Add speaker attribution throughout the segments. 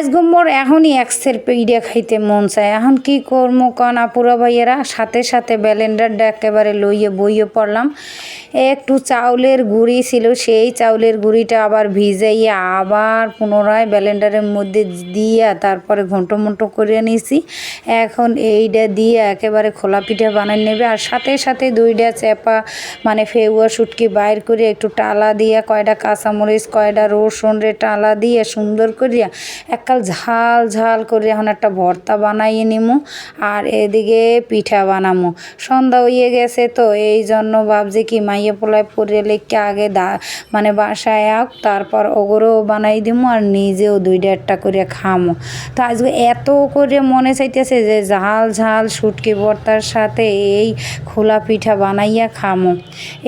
Speaker 1: আজ মোর এখনই এক্সের পিড়া খাইতে মন চায়। এখন কি করব কন আপুরা ভাইয়েরা? সাথে সাথে ব্যালেন্ডারটা একেবারে লইয়ে বইয়ে পড়লাম। একটু চাউলের গুঁড়ি ছিল, সেই চাউলের গুঁড়িটা আবার ভিজাইয়া আবার পুনরায় ব্যালেন্ডারের মধ্যে দিয়া তারপরে ঘন্টো মন্টো করে নিয়েছি এখন এইটা দিয়ে একেবারে খোলা পিঠা বানাই নেবে। আর সাথে সাথে দুইটা চেপা মানে ফেউয়া শুটকি বাইর করে একটু টালা দিয়া কয়টা কাঁচামরিচ কয়টা রসুন রে টালা দিয়ে সুন্দর করিয়া এককাল ঝাল ঝাল করে এখন একটা ভর্তা বানাইয়ে নিমু আর এদিকে পিঠা বানামু। সন্ধ্যা হইয়ে গেছে তো, এই জন্য ভাবছি কি মাইয়ে পোলায় পরে লেখকে আগে দা মানে বাসায় আক, তারপর ওগুলোও বানাই দিমু আর নিজেও দুইটা একটা করে খামো। তো আজকে এত করে মনে চাইতেছে যে ঝাল ঝাল শুটকি ভর্তার সাথে এই খোলা পিঠা বানাইয়া খামো।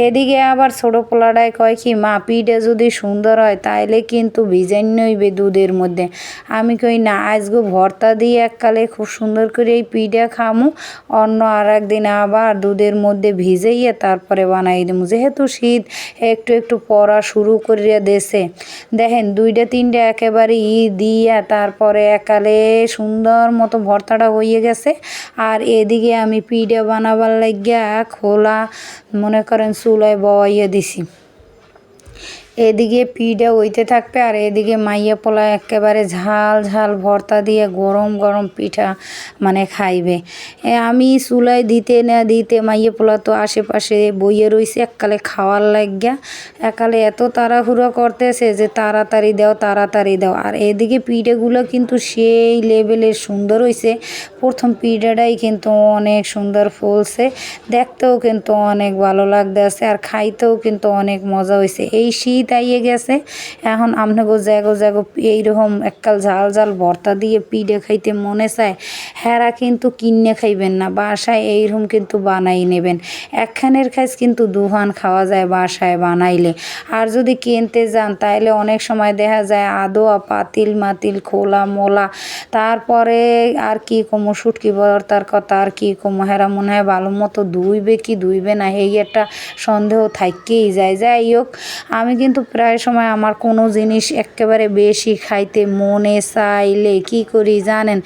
Speaker 1: এদিকে আবার ছোটো পোলাটায় কয় কি, মা, পিঠে যদি সুন্দর হয়, তাইলে কিন্তু ভিজাইন নইবে দুধের মধ্যে। আমি কই, না আজকে ভর্তা দিয়ে এককালে খুব সুন্দর করে এই পিঠা খামু, অন্য আর একদিন আবার দুধের মধ্যে ভিজাইয়া তারপরে বানাই দেবো যেহেতু শীত, একটু একটু পড়া শুরু করিয়া দেশে দেখেন, দুইটা তিনটা একেবারে ই দিয়া তারপরে একালে সুন্দর মতো ভর্তাটা হয়ে গেছে। আর এদিকে আমি পিঠা বানাবার লাগিয়া খোলা, মনে করেন, চুলায় বয়াইয়া দিছি। এদিকে পিঠা হইতে থাকবে আর এদিকে মাইয়া পোলা একেবারে ঝাল ঝাল ভর্তা দিয়ে গরম গরম পিঠা মানে খাইবে। আমি চুলায় দিতে না দিতে মাইয়া পোলা তো আশেপাশে বইয়ে রইছে, এককালে খাওয়ার লাগিয়া একালে এত তাড়াহুড়ো করতেছে যে তাড়াতাড়ি দাও তাড়াতাড়ি দাও। আর এদিকে পিঠেগুলো কিন্তু সেই লেভেলের সুন্দর হয়েছে প্রথম পিঠাটাই কিন্তু অনেক সুন্দর ফুলছে, দেখতেও কিন্তু অনেক ভালো লাগতেছে আর খাইতেও কিন্তু অনেক মজা হয়েছে এই শীত আইয়ে গেছে। এখন আপনাকে জাগো জাগো, এইরকম এককাল ঝাল ঝাল ভর্তা দিয়ে পিঠে খাইতে মনে চায়, হেরা কিন্তু কিনে খাইবেন না, বাসায় এইরকম কিন্তু বানাই নেবেন। একখানের খাইস কিন্তু দুহান খাওয়া যায় বাসায় বানাইলে। আর যদি কিনতে যান তাহলে অনেক সময় দেখা যায় আদোয়া, পাতিল, মাতিল, খোলা, মোলা, তারপরে আর কি কমো, শুটকি ভর্তার কথা আর কি কমো, হেরা মনে হয় ভালো মতো ধুইবে কি ধুইবে না, এই একটা সন্দেহ থাকেই যায়। যাই হোক, আমি কিন্তু প্রায় সময় আমার কোনো জিনিস একেবারে বেশি খাইতে মনে চাইলে কি করি জানেন?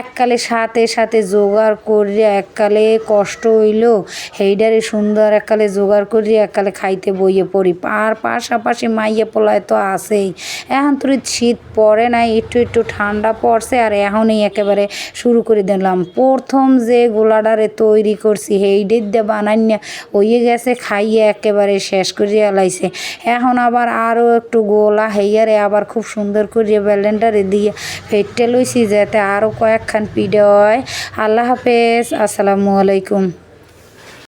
Speaker 1: এককালে সাথে সাথে জোগাড় করিয়া এককালে কষ্ট হইল সেইডারে সুন্দর এককালে জোগাড় করিয়া এককালে খাইতে বইয়ে পড়ি। আর পাশাপাশি মাইয়া পোলায় তো আছেই। এখন তুই শীত পড়ে নাই, একটু একটু ঠান্ডা পড়ছে আর এখনই একেবারে শুরু করে দিলাম। প্রথম যে গোলাডারে তৈরি করছি সেইডের দিয়ে বানাইয়া হইয়ে গেছে, খাইয়ে একেবারে শেষ করিয়া লাইছে। এখন আবার আরও একটু গোলা হেয়ারে আবার খুব সুন্দর করে ব্যালেন্ডারে দিয়ে ফেটে লইছি যাতে আরও কয়েকখান পিডে হয়। আল্লাহ হাফেজ। আসসালামু আলাইকুম।